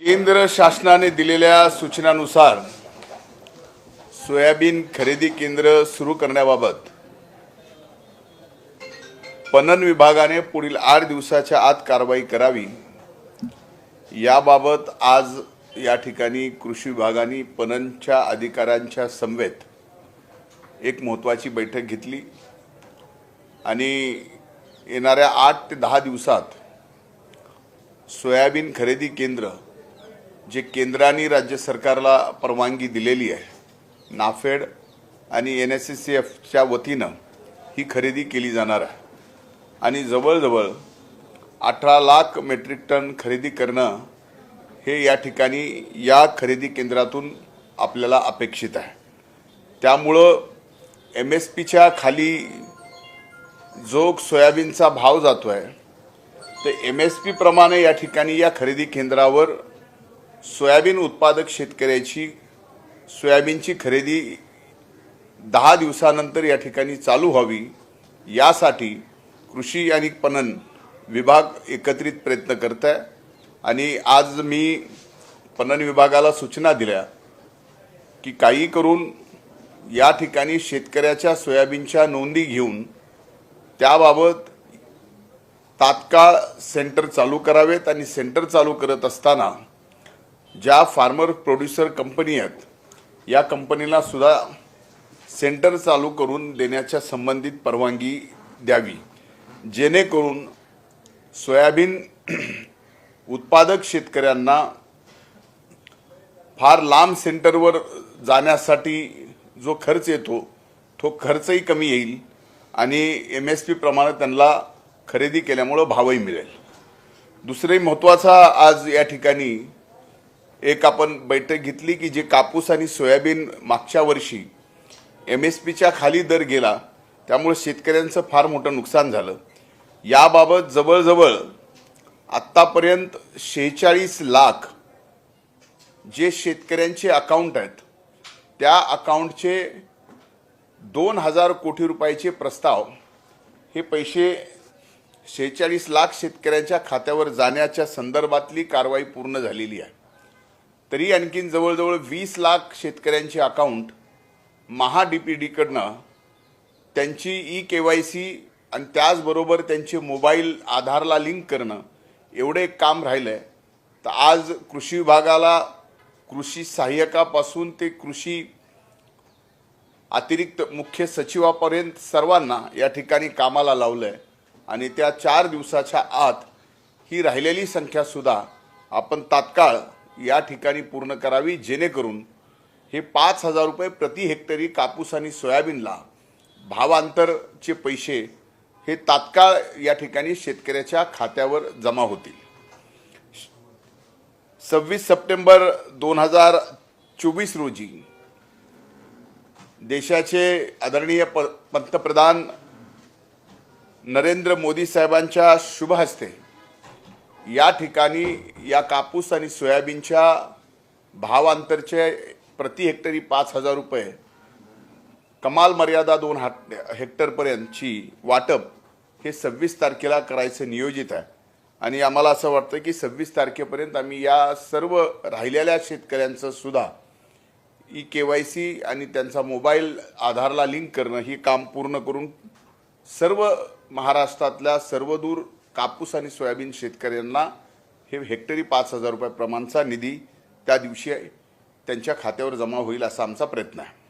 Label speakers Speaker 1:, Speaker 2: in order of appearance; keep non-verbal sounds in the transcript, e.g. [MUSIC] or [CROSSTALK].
Speaker 1: केंद्र शासनाने दिलेल्या सूचनानुसार सोयाबीन खरेदी केंद्र सुरू करण्याबाबत पणन विभागाने पुढील आठ दिवसाच्या आत कारवाई करावी. याबाबत आज या ठिकाणी कृषी विभागाने पणनच्या अधिकाऱ्यांच्या समवेत एक महत्त्वाची बैठक घेतली आणि येणाऱ्या आठ ते दहा दिवसात सोयाबीन खरेदी केंद्र जे केंद्राने राज्य सरकारला परवानगी दिलेली आहे नाफेड आणि एन एस एस सी एफच्या वतीनं ही खरेदी केली जाणार आहे. आणि जवळजवळ अठरा लाख मेट्रिक टन खरेदी करणं हे या ठिकाणी या खरेदी केंद्रातून आपल्याला अपेक्षित आहे. त्यामुळं एम एस पीच्या खाली जो सोयाबीनचा भाव जातो आहे तर एम एस पीप्रमाणे या ठिकाणी या खरेदी केंद्रावर सोयाबीन उत्पादक शेतकऱ्याची सोयाबीनची खरेदी दहा दिवसानंतर या ठिकाणी चालू व्हावी यासाठी कृषी आणि पणन विभाग एकत्रित प्रयत्न करत आहे आणि आज मी पणन विभागाला सूचना दिल्या की काही करून या ठिकाणी शेतकऱ्याच्या सोयाबीनच्या नोंदी घेऊन त्याबाबत तात्काळ सेंटर चालू करावेत. आणि सेंटर चालू करत असताना ज्या फार्मर प्रोड्युसर कंपनी आहेत या कंपनीला सुद्धा सेंटर चालू करून देण्याच्या संबंधित परवानगी द्यावी. जेणेकरून सोयाबीन [CLEARS THROAT] उत्पादक शेतकऱ्यांना फार लांब सेंटरवर जाण्यासाठी जो खर्च येतो तो खर्चही कमी येईल आणि एम एस पीप्रमाणे त्यांना खरेदी केल्यामुळं भावही मिळेल. दुसरे महत्त्वाचा आज या ठिकाणी एक आपण बैठक घेतली की जे कापूस आणि सोयाबीन मागच्या वर्षी एम एस पीच्या खाली दर गेला त्यामुळे शेतकऱ्यांचं फार मोठं नुकसान झालं. याबाबत जवळजवळ आत्तापर्यंत शेहेचाळीस लाख जे शेतकऱ्यांचे अकाउंट आहेत त्या अकाउंटचे दोन हजार कोटी रुपयाचे प्रस्ताव हे पैसे शेहेचाळीस लाख शेतकऱ्यांच्या खात्यावर जाण्याच्या संदर्भातली कारवाई पूर्ण झालेली आहे. तरी आणखीन जवळजवळ वीस लाख शेतकऱ्यांचे अकाउंट महा डी पी डीकडनं त्यांची ई के वाय सी आणि त्याचबरोबर त्यांचे मोबाईल आधारला लिंक करणं एवढं एक काम राहिलं आहे तर आज कृषी विभागाला कृषी सहाय्यकापासून ते कृषी अतिरिक्त मुख्य सचिवापर्यंत सर्वांना या ठिकाणी कामाला लावलं आहे आणि त्या चार दिवसाच्या आत ही राहिलेली संख्यासुद्धा आपण तात्काळ या ठिकाणी पूर्ण करावी जेणेकरून हे पाच हजार रुपये प्रति हेक्टरी कापूस आणि सोयाबीनला भावांतरचे पैसे हे तात्काळ या ठिकाणी शेतकऱ्याच्या खात्यावर जमा होतील. सव्वीस सप्टेंबर दोन हजार चोवीस रोजी देशाचे आदरणीय प पंतप्रधान नरेंद्र मोदी साहेबांच्या शुभ हस्ते या ठिकाणी या कापूस आणि सोयाबीनच्या भावांतरचे प्रति हेक्टरी पाच हजार रुपये कमाल मर्यादा दोन हा हेक्टरपर्यंतची वाटप हे सव्वीस तारखेला करायचं नियोजित आहे. आणि आम्हाला असं वाटतं की सव्वीस तारखेपर्यंत आम्ही या सर्व राहिलेल्या शेतकऱ्यांचं सुद्धा ई के वाय सी आणि त्यांचा मोबाईल आधारला लिंक करणं ही काम पूर्ण करून सर्व महाराष्ट्रातल्या सर्वदूर कापूस आणि सोयाबीन शेतकऱ्यांना हे हेक्टरी पाच हजार रुपये प्रमाणचा निधी त्या दिवशी त्यांच्या खात्यावर जमा होईल असा आमचा प्रयत्न आहे.